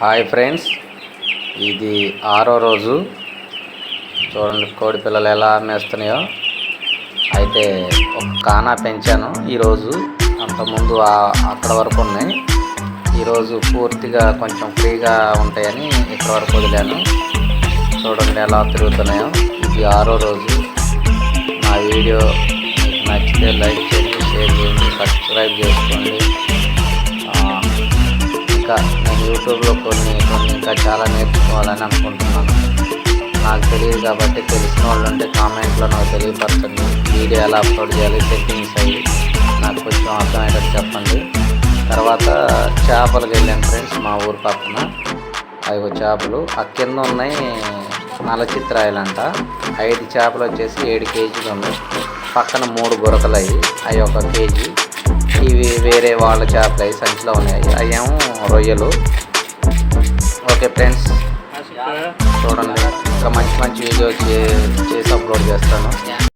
Hi friends ఇది ఆరో రోజు. చూడండి కోడి పిల్లలు ఎలా మేస్తున్నాయో. అయితే ఒక కానా పెంచాను ఈరోజు. అంతకుముందు అక్కడ వరకు ఉన్నాయి. ఈరోజు పూర్తిగా కొంచెం ఫ్రీగా ఉంటాయని ఇక్కడ వరకు వదిలాను. చూడండి ఎలా తిరుగుతున్నాయో. ఇది ఆరో రోజు. నా వీడియో నచ్చితే లైక్ చేయండి షేర్ చేయండి సబ్స్క్రైబ్ చేసుకోండి. ఇంకా నేను యూట్యూబ్లో కొన్ని కొన్ని ఇంకా చాలా నేర్చుకోవాలని అనుకుంటున్నాను. నాకు తెలియదు కాబట్టి తెలిసిన వాళ్ళు ఉంటే కామెంట్లో నాకు తెలియపరచండి. వీడియో ఎలా అప్లోడ్ చేయాలి సెట్టింగ్స్ అయ్యి నాకు కొంచెం అర్థమయ్యేటట్టు చెప్పండి. తర్వాత చేపలకు వెళ్ళాను ఫ్రెండ్స్ మా ఊరు పక్కన. అవి చేపలు. ఆ కింద ఉన్నాయి నల్ల ఐదు చేపలు వచ్చేసి ఏడు కేజీలు ఉన్నాయి. పక్కన మూడు బురకలు అవి అవి ఒక కేజీ. ఇవి వేరే వాళ్ళ చేపలు అవి సంచిలో ఉన్నాయి. అవేమో రొయ్యలు. ఓకే ఫ్రెండ్స్ చూడండి. ఇంకా మంచి మంచి వీడియో చేసి అప్లోడ్ చేస్తాను.